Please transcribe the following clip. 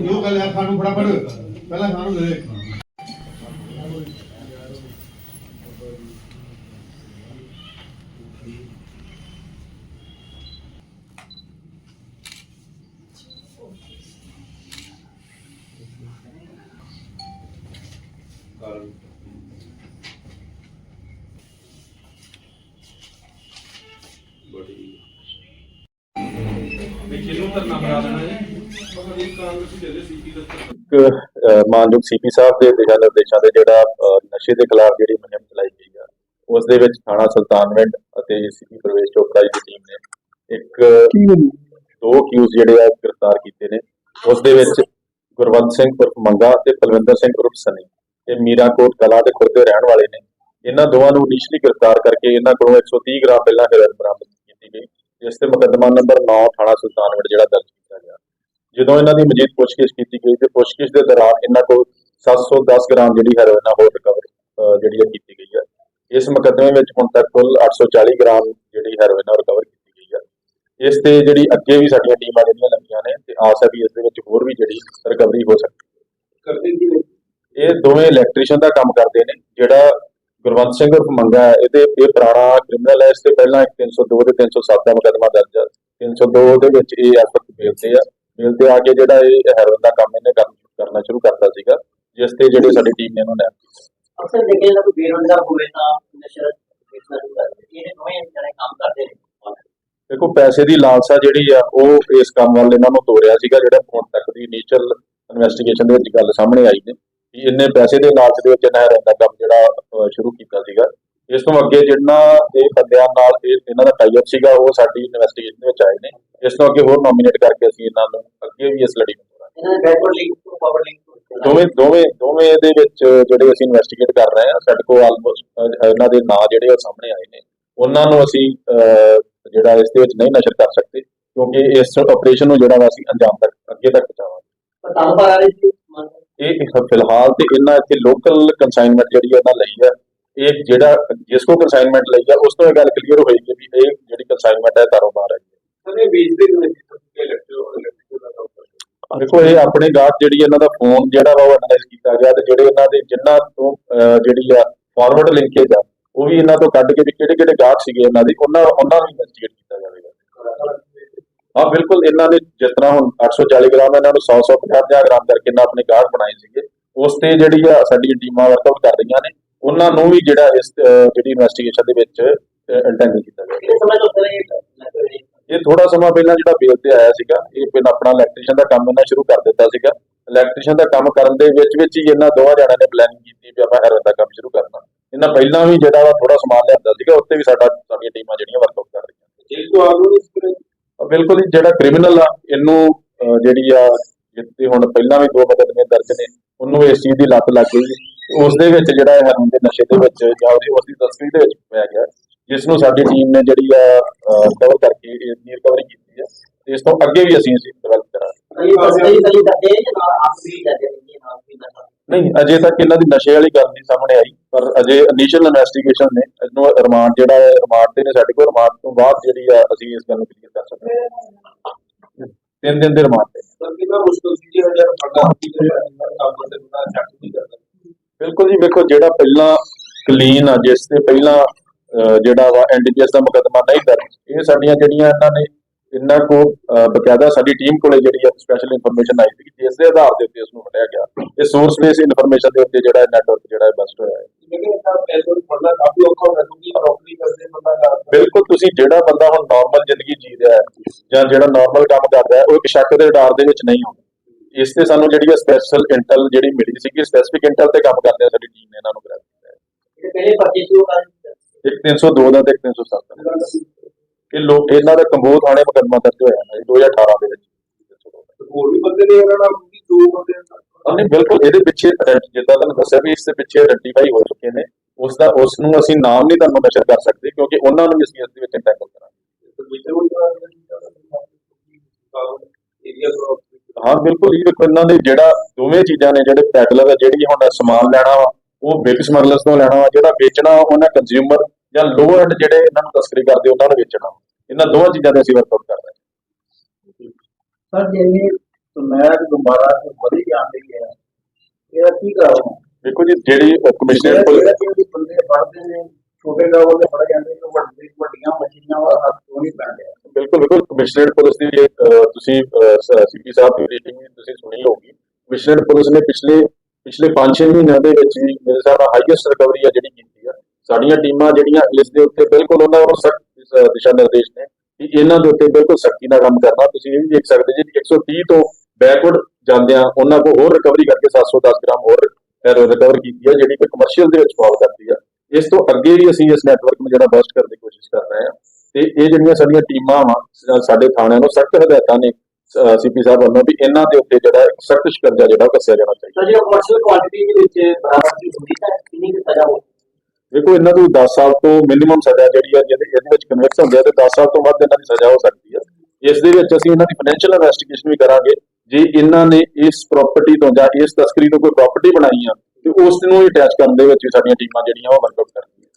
ਜੋ ਗੱਲ ਹੈ ਖਾਣੂ ਫਟਾਫਟ ਪਹਿਲਾਂ ਸਾਨੂੰ ਦੇ ਦੇ ਇੱਕ ਮਾਨਯੋਗ ਸੀਪੀ ਸਾਹਿਬ ਦੇ ਦਿਸ਼ਾ ਨਿਰਦੇਸ਼ਾਂ ਦੇ ਜਿਹੜਾ ਨਸ਼ੇ ਦੇ ਖਿਲਾਫ ਜਿਹੜੀ ਮੁਹਿੰਮ ਚਲਾਈ ਗਈ ਆ ਉਸ ਦੇ ਵਿੱਚ ਥਾਣਾ ਸੁਲਤਾਨਵਿੰਡ ਅਤੇ ਸੀਪੀ ਪ੍ਰਵੇਸ਼ ਚੋਪੜਾ ਦੀ ਟੀਮ ਨੇ ਇੱਕ ਦੋ ਕਿਊਜ਼ ਜਿਹੜੇ ਆ ਗ੍ਰਿਫਤਾਰ ਕੀਤੇ ਨੇ। ਉਸ ਦੇ ਵਿੱਚ ਗੁਰਵੰਤ ਸਿੰਘ ਉਰਫ ਮੰਗਾ ਤੇ ਪਲਵਿੰਦਰ ਸਿੰਘ ਉਰਫ ਸਨੀ ਇਹ ਮੀਰਾਕੋਟ ਕਲਾ ਦੇ ਖੁਰਦ ਰਹਿਣ ਵਾਲੇ ਨੇ। ਇਹਨਾਂ ਦੋਵਾਂ ਨੂੰ ਇਨੀਸ਼ੀਅਲੀ ਗ੍ਰਿਫਤਾਰ ਕਰਕੇ ਇਹਨਾਂ ਕੋਲੋਂ 130 ਗ੍ਰਾਮ ਪਹਿਲਾਂ ਹੈਰੋਇਨ ਬਰਾਮਦ ਕੀਤੀ ਗਈ ਜਿਸ ਤੇ ਮੁਕੱਦਮਾ ਨੰਬਰ 9 ਥਾਣਾ ਸੁਲਤਾਨਵਿੰਡ ਜਿਹੜਾ ਦਰਜ ਜਦੋਂ ਇਹਨਾਂ ਦੀ ਮਜੀਦ ਪੁੱਛਗਿੱਛ ਕੀਤੀ ਗਈ ਤੇ ਪੁੱਛਗਿੱਛ ਦੇ ਦੌਰਾਨ ਇਹਨਾਂ ਕੋਲ 710 ਗ੍ਰਾਮ ਜਿਹੜੀ ਹੈਰੋਇਨ ਆ ਹੋਰ ਰਿਕਵਰ ਜਿਹੜੀ ਆ ਕੀਤੀ ਗਈ ਹੈ ਇਸ ਮੁਕੱਦਮੇ ਵਿੱਚ ਹੁਣ ਤੱਕ ਕੁੱਲ 840 ਗ੍ਰਾਮ ਜਿਹੜੀ ਹੈਰੋਇਨ ਆ ਰਿਕਵਰ ਕੀਤੀ ਗਈ ਹੈ ਇਸ ਤੇ ਜਿਹੜੀ ਅੱਗੇ ਵੀ ਸਾਡੀਆਂ ਟੀਮਾਂ ਜਿਹੜੀਆਂ ਲੱਗੀਆਂ ਨੇ ਤੇ ਆਸ ਹੈ ਵੀ ਇਸ ਦੇ ਵਿੱਚ ਹੋਰ ਵੀ ਜਿਹੜੀ ਰਿਕਵਰੀ ਹੋ ਸਕਦੀ ਕਰਦੇ ਕੀ ਨੇ? ਇਹ ਦੋਵੇਂ ਇਲੈਕਟ੍ਰੀਸ਼ੀਅਨ ਦਾ ਕੰਮ ਕਰਦੇ ਨੇ ਜਿਹੜਾ ਗੁਰਵੰਤ ਸਿੰਘ ਉਰਫ ਮੰਗਾ ਹੈ ਇਹਦੇ ਇਹ ਪੁਰਾਣਾ ਕ੍ਰਿਮੀਨਲ ਹੈ ਇਸ ਤੇ ਪਹਿਲਾਂ ਇੱਕ 302 ਤੇ 307 ਦਾ ਮੁਕੱਦਮਾ ਦਰਜ ਹੈ 302 ਦੇ ਵਿੱਚ ਇਹ ਬੇਲ ਤੇ ਆ। ਬੇਲ ਤੇ ਆ ਕੇ ਜਿਹੜਾ ਇਹ ਹੈਰੋਇਨ ਦਾ ਕੰਮ ਇਹਨੇ ਕਰਨਾ ਸ਼ੁਰੂ ਕਰਤਾ ਸੀਗਾ ਜਿਸ ਤੇ ਜਿਹੜੀ ਸਾਡੀ ਟੀਮ ਨੇ ਇਹਨੂੰ ਨੈਪ ਅਕਸਰ ਦੇਖਿਆ ਜਾਂਦਾ ਕੋਈ ਬੇਰੋਜ਼ਗਾਰ ਹੋਵੇ ਤਾਂ ਨਸ਼ਾ ਵੇਚਣਾ ਸ਼ੁਰੂ ਕਰ ਦਿੰਦੇ ਇਹ ਦੋਵੇਂ ਜਣੇ ਕੰਮ ਕਰਦੇ ਨੇ ਦੇਖੋ ਪੈਸੇ ਦੀ ਲਾਲਸਾ ਜਿਹੜੀ ਆ ਉਹ ਇਸ ਕੰਮ ਵੱਲ ਇਹਨਾਂ ਨੂੰ ਤੋਰਿਆ ਸੀਗਾ ਜਿਹੜਾ ਹੁਣ ਤੱਕ ਦੀ ਇਨੀਸ਼ੀਅਲ ਇਨਵੈਸਟੀਗੇਸ਼ਨ ਦੇ ਵਿੱਚ ਗੱਲ ਸਾਹਮਣੇ ਆਈ ਨੇ ਕਿ ਇੰਨੇ ਪੈਸੇ ਦੇ ਲਾਲਚ ਦੇ ਵਿੱਚ ਇਹਨਾਂ ਹੈਰੋਇਨ ਦਾ ਕੰਮ ਜਿਹੜਾ ਸ਼ੁਰੂ ਕੀਤਾ ਸੀਗਾ। ਇਸ ਤੋਂ ਅੱਗੇ ਜਿੰਨਾ ਇਹ ਬੰਦਿਆਂ ਨਾਲ ਇਹ ਇਹਨਾਂ ਦਾ ਟਾਈਅਪ ਸੀਗਾ ਉਹ ਸਾਡੀ ਇਨਵੈਸਟੀਗੇਸ਼ਨ ਦੇ ਵਿੱਚ ਆਏ ਨੇ। ਇਸ ਤੋਂ ਅੱਗੇ ਹੋਰ ਨੋਮੀਨੇਟ ਕਰਕੇ ਅਸੀਂ ਇਹਨਾਂ ਨੂੰ ਅੱਗੇ ਵੀ ਇਸ ਲੜੀ ਨੂੰ ਤੋਰਾਂਗੇ। ਇਹਨਾਂ ਦੇ ਬੈਕਵਰਡ ਲਿੰਕ ਤੋਂ ਪਾਵਰ ਲਿੰਕ ਦੋਵੇਂ ਦੋਵੇਂ ਦੋਵੇਂ ਦੇ ਵਿੱਚ ਜਿਹੜੇ ਅਸੀਂ ਇਨਵੈਸਟੀਗੇਟ ਕਰ ਰਹੇ ਹਾਂ ਸਾਡੇ ਕੋਲ ਆਲਮੋਸਟ ਇਹਨਾਂ ਦੇ ਨਾਂ ਜਿਹੜੇ ਉਹ ਸਾਹਮਣੇ ਆਏ ਨੇ। ਉਹਨਾਂ ਨੂੰ ਅਸੀਂ ਜਿਹੜਾ ਇਸ ਦੇ ਵਿੱਚ ਨਹੀਂ ਨਸ਼ਰ ਕਰ ਸਕਦੇ ਕਿਉਂਕਿ ਇਸ ਆਪਰੇਸ਼ਨ ਨੂੰ ਜਿਹੜਾ ਅਸੀਂ ਅੰਜਾਮ ਤੱਕ ਅੱਗੇ ਤੱਕ ਪਹੁੰਚਾਵਾਂਗੇ। ਪਰ ਤੁਹਾਨੂੰ ਪਤਾ ਹੈ ਕਿ ਮੰਨ- ਇਹ ਫਿਲਹਾਲ ਤੇ ਇਹਨਾਂ ਇੱਥੇ ਲੋਕਲ ਕੰਸਾਈਨਮੈਂਟ ਜਿਹੜੀ ਇਹਨਾਂ ਲਈ ਹੈ ਇਹ ਜਿਹੜਾ ਜਿਸ ਕੋ ਕੰਸਾਈਨਮੈਂਟ ਲਈ ਹੈ ਉਸ ਤੋਂ ਇਹ ਗੱਲ ਕਲੀਅਰ ਹੋਏਗੀ ਵੀ ਇਹ ਜਿਹੜੀ ਕੰਸਾਈਨਮੈਂਟ ਹੈ ਕਾਰੋਬਾਰ ਹੈ। ਇਲੈਕਟ੍ਰੋ ਦਾ ਕੰਮ ਕਰਦੇ ਦੇਖੋ ਇਹ ਆਪਣੇ ਗਾਹਕ ਜਿਹੜੀ ਇਹਨਾਂ ਦਾ ਫੋਨ ਜਿਹੜਾ ਵਾ ਉਹ ਐਨਾਲਾਈਜ਼ ਕੀਤਾ ਗਿਆ ਤੇ ਜਿਹੜੇ ਇਹਨਾਂ ਦੇ ਜਿਨ੍ਹਾਂ ਤੋਂ ਅਹ, ਜਿਹੜੀ ਆ ਫਾਰਵਰਡ ਲਿੰਕੇਜ ਆ ਉਹ ਵੀ ਇਹਨਾਂ ਤੋਂ ਕੱਢ ਕੇ ਵੀ ਕਿਹੜੇ ਕਿਹੜੇ ਗਾਹਕ ਸੀਗੇ ਇਹਨਾਂ ਦੇ ਉਹਨਾਂ ਉਹਨਾਂ ਨੂੰ ਇਨਵੈਸਟੀਗੇਟ ਕੀਤਾ ਜਾਵੇਗਾ। ਹਾਂ ਬਿਲਕੁਲ ਇਹਨਾਂ ਨੇ ਜਿਸ ਤਰ੍ਹਾਂ ਹੁਣ 840 ਗ੍ਰਾਮ ਇਹਨਾਂ ਨੂੰ 100 100 50 ਗ੍ਰਾਮ ਕਰਕੇ ਇਹਨਾਂ ਆਪਣੇ ਗਾਹਕ ਬਣਾਏ ਸੀਗੇ ਉਸ ਤੇ ਜਿਹੜੀ ਆ ਸਾਡੀ ਟੀਮਾਂ ਵਰਕਆਊਟ ਕਰ ਰਹੀਆਂ ਨੇ ਉਹਨਾਂ ਨੂੰ ਵੀ ਜਿਹੜਾ ਇਸ ਅਹ, ਜਿਹੜੀ ਇਨਵੈਸਟੀਗੇਸ਼ਨ ਦੇ ਵਿੱਚ ਇੰਟੈਂਡ ਕੀਤਾ ਜਾਵੇਗਾ। ਕਿੰਨੇ ਸਮੇਂ ਤੋਂ ਪਹਿਲਾਂ ਇਹ ਥੋੜਾ ਸਮਾਂ ਪਹਿਲਾਂ ਜਿਹੜਾ ਬੇਲ ਤੇ ਆਇਆ ਸੀਗਾ ਇਹ ਪਹਿਲਾਂ ਆਪਣਾ ਇਲੈਕਟ੍ਰੀਸ਼ੀਅਨ ਦਾ ਕੰਮ ਇਹਨਾਂ ਸ਼ੁਰੂ ਕਰ ਦਿੱਤਾ ਸੀਗਾ। ਇਲੈਕਟ੍ਰੀਸ਼ੀਅਨ ਦਾ ਕੰਮ ਕਰਨ ਦੇ ਵਿੱਚ ਵਿੱਚ ਹੀ ਇਹਨਾਂ ਦੋਵਾਂ ਜਣਿਆਂ ਨੇ ਪਲੈਨਿੰਗ ਕੀਤੀ ਵੀ ਆਪਾਂ ਹੈਰਨ ਦਾ ਕੰਮ ਸ਼ੁਰੂ ਕਰਨਾ। ਇਹਨਾਂ ਪਹਿਲਾਂ ਵੀ ਜਿਹੜਾ ਵਾ ਥੋੜਾ ਸਮਾਨ ਲਿਆਂਦਾ ਸੀਗਾ ਉੱਤੇ ਵੀ ਸਾਡਾ ਸਾਡੀਆਂ ਟੀਮਾਂ ਜਿਹੜੀਆਂ ਵਰਕਆਊਟ ਕਰ ਰਹੀਆਂ। ਜੇਲ੍ਹ ਤੋਂ ਆਗੂ ਇਸ ਤਰ੍ਹਾਂ ਬਿਲਕੁਲ ਹੀ ਜਿਹੜਾ ਕ੍ਰਿਮੀਨਲ ਆ ਇਹਨੂੰ ਜਿਹੜੀ ਆ ਜਿੱਤੇ ਹੁਣ ਪਹਿਲਾਂ ਵੀ ਦੋ ਮੁਕੱਦਮੇ ਦਰਜ ਨੇ ਉਹਨੂੰ ਇਸ ਚੀਜ਼ ਦੀ ਲੱਤ ਲੱਗ ਗਈ। ਉਸ ਦੇ ਵਿੱਚ ਜਿਹੜਾ ਹੈਰਨ ਦੇ ਨਸ਼ੇ ਦੇ ਵਿੱਚ ਜਾਂ ਉਹਦੀ ਉਸ ਦੀ ਤਸਕਰੀ ਦੇ ਵਿੱਚ ਪੈ ਗਿਆ। ਜਿਸ ਨੂੰ ਸਾਡੀ ਟੀਮ ਨੇ ਜਿਹੜੀ ਆ ਕਵਰ ਕਰਕੇ ਇਸ ਦੀ ਰਿਕਵਰੀ ਕੀਤੀ ਹੈ ਤੇ ਇਸ ਤੋਂ ਅੱਗੇ ਵੀ ਅਸੀਂ ਇਸ ਡਿਵੈਲਪ ਕਰਾਂਗੇ। ਨਹੀਂ ਅਜੇ ਤੱਕ ਇਹਨਾਂ ਦੀ ਨਸ਼ੇ ਵਾਲੀ ਗੱਲ ਨਹੀਂ ਸਾਹਮਣੇ ਆਈ ਪਰ ਅਜੇ ਇਨੀਸ਼ੀਅਲ ਇਨਵੈਸਟੀਗੇਸ਼ਨ ਨੇ ਇਹਨੂੰ ਰਿਮਾਂਡ ਜਿਹੜਾ ਹੈ ਰਿਮਾਂਡ ਤੇ ਨੇ ਸਾਡੇ ਕੋਲ ਰਿਮਾਂਡ ਤੋਂ ਬਾਅਦ ਜਿਹੜੀ ਆ ਅਸੀਂ ਇਸ ਗੱਲ ਨੂੰ ਕਲੀਅਰ ਕਰ ਸਕਦੇ ਹਾਂ। ਤਿੰਨ ਦਿਨ ਦੇ ਰਿਮਾਂਡ ਤੇ। ਸਰ ਕਿੰਨਾ ਮੁਸ਼ਕਲ ਸੀ ਜੀ ਹਜ਼ਾਰ ਫੜਾ ਕੀ ਜਿਹੜਾ ਕੰਮ ਤੇ ਬਣਾ ਚੱਕ ਨਹੀਂ ਕਰਦਾ। ਬਿਲਕੁਲ ਜੀ ਵੇਖੋ ਜਿਹੜਾ ਪਹਿਲਾਂ ਕਲੀਨ ਆ ਜਿਸ ਤੇ ਪਹਿਲਾਂ ਜਿਹੜਾ ਵਾ ਐਨਡੀਪੀਐਸ ਦਾ ਮੁਕੱਦਮਾ ਨਹੀਂ ਦਰਜ ਇਹ ਸਾਡੀਆਂ ਜਿਹੜੀਆਂ ਇਹਨਾਂ ਨੇ ਇਹਨਾਂ ਕੋ ਬਕਾਇਦਾ ਸਾਡੀ ਟੀਮ ਕੋਲੇ ਜਿਹੜੀ ਆ ਸਪੈਸ਼ਲ ਇਨਫੋਰਮੇਸ਼ਨ ਆਈ ਸੀ ਜਿਸ ਦੇ ਆਧਾਰ ਦੇ ਉੱਤੇ ਉਸ ਨੂੰ ਫੜਿਆ ਗਿਆ। ਇਹ ਸੋਰਸ ਬੇਸ ਇਨਫੋਰਮੇਸ਼ਨ ਦੇ ਉੱਤੇ ਜਿਹੜਾ ਨੈਟਵਰਕ ਜਿਹੜਾ ਬਸਟ ਹੋਇਆ ਹੈ। ਬਿਲਕੁਲ ਤੁਸੀਂ ਜਿਹੜਾ ਬੰਦਾ ਹੁਣ ਨਾਰਮਲ ਜ਼ਿੰਦਗੀ ਜੀ ਰਿਹਾ ਹੈ ਜਾਂ ਜਿਹੜਾ ਨਾਰਮਲ ਕੰਮ ਕਰਦਾ ਹੈ ਉਹ ਇੱਕ ਸ਼ੱਕ ਦੇ ਡਰ ਦੇ ਵਿੱਚ ਨਹੀਂ ਹੁੰਦਾ ਇਸ ਤੇ ਸਾਨੂੰ ਜਿਹੜੀ ਸਪੈਸ਼ਲ ਇੰਟੈਲ ਜਿਹੜੀ ਮਿਲੀ ਸੀਗੀ ਸਪੈਸਿਫਿਕ ਇੰਟੈਲ ਤੇ ਕੰਮ ਕਰਦੇ ਆ ਸਾਡੀ ਟੀਮ ਨੇ ਇਹਨਾਂ ਨੂੰ ਗ੍ਰਿਫਤਾਰ ਕੀਤਾ ਇਹ ਪਹਿਲੇ ਪਰਚੇ ਸ਼ੁਰੂ ਕਰ ਹੈ। ਇੱਕ 302 ਦਾ ਤੇ ਇੱਕ 307 ਦਾ। ਇਹ ਲੋਕ ਇਹਨਾਂ ਦਾ ਕੰਬੋਧ ਥਾਣੇ ਮੁਕੱਦਮਾ ਦਰਜ ਹੋਇਆ ਹੈ 2018 ਦੇ ਵਿੱਚ। ਹੋਰ ਵੀ ਬੰਦੇ ਨੇ ਇਹਨਾਂ ਨਾਲ ਵੀ ਦੋ ਬੰਦੇ ਨਹੀਂ ਬਿਲਕੁਲ ਇਹਦੇ ਪਿੱਛੇ ਜਿੱਦਾਂ ਤੁਹਾਨੂੰ ਦੱਸਿਆ ਵੀ ਇਸ ਦੇ ਪਿੱਛੇ ਆਇਡੈਂਟੀਫਾਈ ਹੋ ਚੁੱਕੇ ਨੇ। ਉਸ ਦਾ ਉਸ ਨੂੰ ਅਸੀਂ ਨਾਮ ਨਹੀਂ ਤੁਹਾਨੂੰ ਨਸ਼ਰ ਕਰ ਸਕਦੇ ਕਿਉਂਕਿ ਉਹਨਾਂ ਨੂੰ ਅਸੀਂ ਇਸ ਦੇ ਵਿੱਚ ਇੰਟੈਗਲ ਕਰਾਂਗੇ। ਹਾਂ ਬਿਲਕੁਲ ਇਹ ਦੇਖੋ ਇਹਨਾਂ ਦੇ ਜਿਹੜਾ ਦੋਵੇਂ ਚੀਜ਼ਾਂ ਨੇ ਜਿਹੜੇ ਪੈਡਲਰ ਆ ਜਿਹੜੀ ਹੁਣ ਸਮਾਨ ਲੈਣਾ ਵਾ ਉਹ ਬਿਗ ਸਮਗਲਰਸ ਤੋਂ ਲੈਣਾ ਵਾ ਜਿਹੜਾ ਵੇਚਣਾ ਉਹਨਾਂ ਕੰਜ਼ਿਊਮਰ ਜਾਂ ਲੋਅਰ ਐਂਡ ਜਿਹੜੇ ਇਹਨਾਂ ਨੂੰ ਤਸਕਰੀ ਕਰਦੇ ਉਹਨਾਂ ਨੂੰ ਵੇਚਣਾ। ਵਾ। ਇਹਨਾਂ ਦੋਵਾਂ ਚੀਜ਼ਾਂ ਦੇ ਅਸੀਂ ਵਰਕਆਊਟ ਕਰਦੇ ਹਾਂ। ਸਰ ਜਿਵੇਂ ਸਮੈਕ ਦੁਬਾਰਾ ਤੋਂ ਵਧੀ ਜਾਂਦੀ ਹੈ ਇਹਦਾ ਕੀ ਕਰਾਉਣਾ ਦੇਖੋ ਜੀ ਜਿਹੜੀ ਕਮਿਸ਼ਨਰ ਜਿਹੜੇ ਬੰਦੇ ਫੜਦੇ ਨੇ ਛੋਟੇ ਲੈਵਲ ਦੇ ਫੜ ਜਾਂਦੇ ਨੇ ਵੱਡੀ ਵੱਡੀਆਂ ਮੱਛੀਆਂ ਵਾਲਾ ਹੱਥ ਤੋਂ ਨਹੀਂ ਪੈਂਦੇ? ਬਿਲਕੁਲ ਬਿਲਕੁਲ। ਕਮਿਸ਼ਨਰ ਪੁਲਿਸ ਦੀ ਤੁਸੀਂ ਸੀਪੀ ਸਾਹਿਬ ਦੀ ਮੀਟਿੰਗ ਤੁਸੀਂ ਸੁਣੀ ਹੋਊਗੀ। ਕਮਿਸ਼ਨਰ ਪੁਲਿਸ ਨੇ ਪਿਛਲੇ ਪਿਛਲੇ 5-6 ਮਹੀਨਿਆਂ ਦੇ ਵਿੱਚ ਹੀ ਮੇਰੇ ਹਿਸਾਬ ਨਾਲ ਹਾਈਐਸਟ ਰਿਕਵਰੀ ਆ ਜਿਹੜੀ ਕੀਤੀ ਸਾਡੀਆਂ ਟੀਮਾਂ ਜਿਹੜੀਆਂ ਇਸ ਦੇ ਉੱਤੇ ਬਿਲਕੁਲ ਉਹਨਾਂ ਨੂੰ ਸਖਤ ਦਿਸ਼ਾ ਨਿਰਦੇਸ਼ ਨੇ ਕਿ ਇਹਨਾਂ ਦੇ ਉੱਤੇ ਬਿਲਕੁਲ ਸਖਤੀ ਨਾਲ ਕੰਮ ਕਰਨਾ। ਤੁਸੀਂ ਇਹ ਵੀ ਦੇਖ ਸਕਦੇ ਜੀ ਕਿ 130 ਤੋਂ ਬੈਕਵਰਡ ਜਾਂਦਿਆਂ ਉਹਨਾਂ ਕੋਲ ਹੋਰ ਰਿਕਵਰੀ ਕਰਕੇ 710 ਗ੍ਰਾਮ ਹੋਰ ਰਿਕਵਰ ਕੀਤੀ ਹੈ, ਜਿਹੜੀ ਕਿ ਕਮਰਸ਼ੀਅਲ ਦੇ ਵਿੱਚ ਫਾਲ ਕਰਦੀ ਆ। ਇਸ ਤੋਂ ਅੱਗੇ ਵੀ ਅਸੀਂ ਇਸ ਨੈਟਵਰਕ ਨੂੰ ਜਿਹੜਾ ਬਸਟ ਕਰਨ ਦੀ ਕੋਸ਼ਿਸ਼ ਕਰ ਰਹੇ ਹਾਂ ਤੇ ਇਹ ਜਿਹੜੀਆਂ ਸਾਡੀਆਂ ਟੀਮਾਂ ਵਾ ਸਾਡੇ ਥਾਣਿਆਂ ਨੂੰ ਸਖਤ ਹਦਾਇਤਾਂ ਨੇ ਸੀਪੀ ਸਾਹਿਬ ਵੱਲੋਂ ਵੀ ਇਹਨਾਂ ਦੇ ਉੱਤੇ ਜਿਹੜਾ ਸਖਤ ਸ਼ਿਕੰਜਾ ਜਿਹੜਾ ਕੱਸਿਆ ਜਾਣਾ ਚਾਹੀਦਾ। ਸਰ ਕਮਰਸ਼ੀਅਲ ਕੁਆਂਟੀਟੀ ਦੇ ਵਿੱਚ ਬਰਾਮਦਗੀ ਹੁੰਦੀ ਤਾਂ ਕਿੰਨੀ ਕੁ ਸਜ਼ਾ ਹੋਊਗੀ? ਦੇਖੋ, ਇਹਨਾਂ ਨੂੰ 10 ਸਾਲ ਤੋਂ ਮਿਨੀਮਮ ਸਜ਼ਾ ਜਿਹੜੀ ਹੈ ਜਿਹਦੇ ਇਹਦੇ ਵਿੱਚ ਕਨਵਿਕਸ ਹੁੰਦੇ ਆ, ਤੇ 10 ਸਾਲ ਤੋਂ ਵੱਧ ਇਹਨਾਂ ਦੀ ਸਜ਼ਾ ਹੋ ਸਕਦੀ ਹੈ ਇਸ ਦੇ ਵਿੱਚ ਅਸੀਂ ਇਹਨਾਂ ਦੀ ਫਾਈਨੈਂਸ਼ੀਅਲ ਇਨਵੈਸਟੀਗੇਸ਼ਨ ਵੀ ਕਰਾਂਗੇ। ਜੇ ਇਹਨਾਂ ਨੇ ਇਸ ਪ੍ਰਾਪਰਟੀ ਤੋਂ ਜਾਂ ਇਸ ਤਸਕਰੀ ਤੋਂ ਕੋਈ ਪ੍ਰਾਪਰਟੀ ਬਣਾਈ ਆ, ਤੇ ਉਸ ਨੂੰ ਹੀ ਅਟੈਚ ਕਰਨ ਦੇ ਵਿੱਚ ਵੀ ਸਾਡੀਆਂ ਟੀਮਾਂ ਜਿਹੜੀਆਂ ਉਹ ਵਰਕਆਊਟ ਕਰਨਗੀਆਂ।